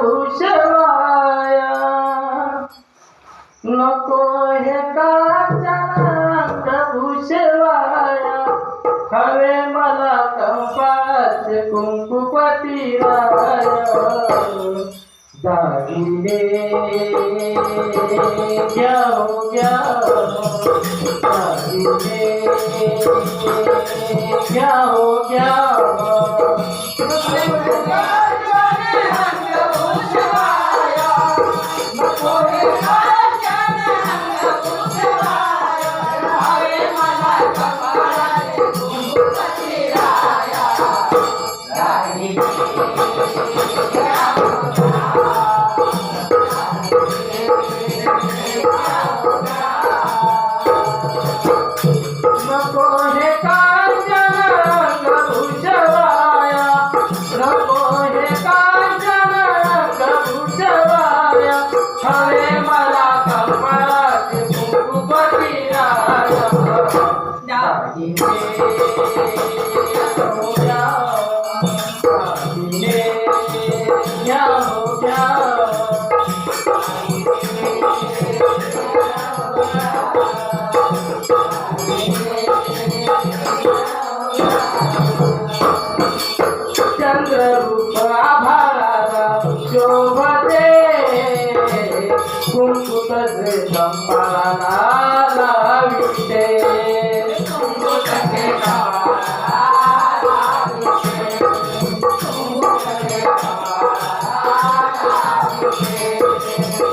भूषवाया नको हे कांचन भूषवाया हवे मला कंपाचे कुंकुपती राया. दागिने घ्या हो घ्या दागिने घ्या हो घ्या Yeah.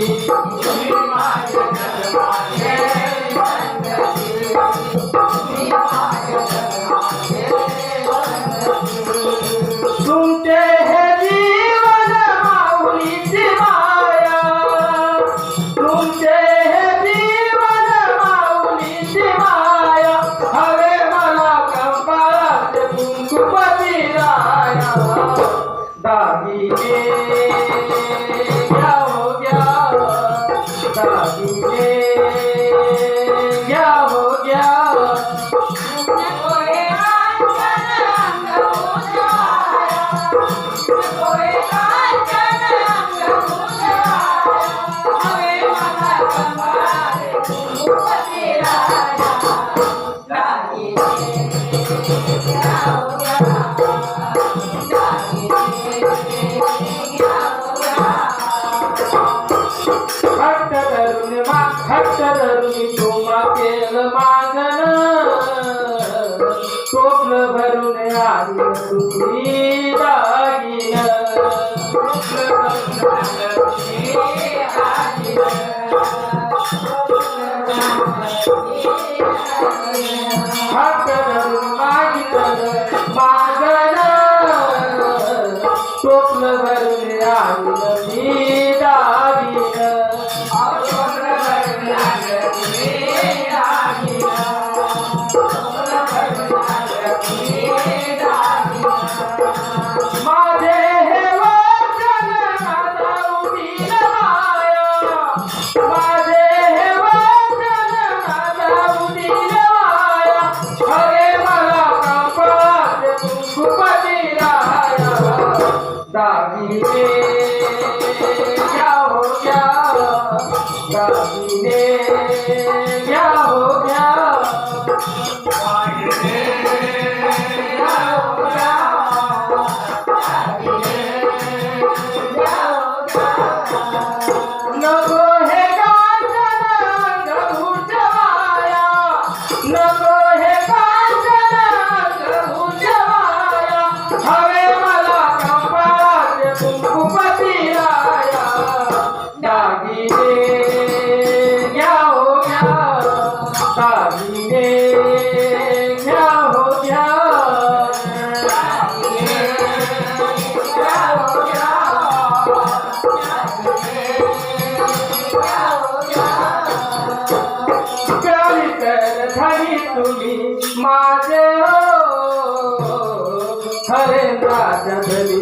Thank you. हट्ट धरून तुम्हा केलं मागण टोपलं भरून आली तुम्ही दागिन हट्ट धरून मागितलं मागण टोपलं भरून आली दागिने घ्या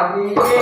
दागिने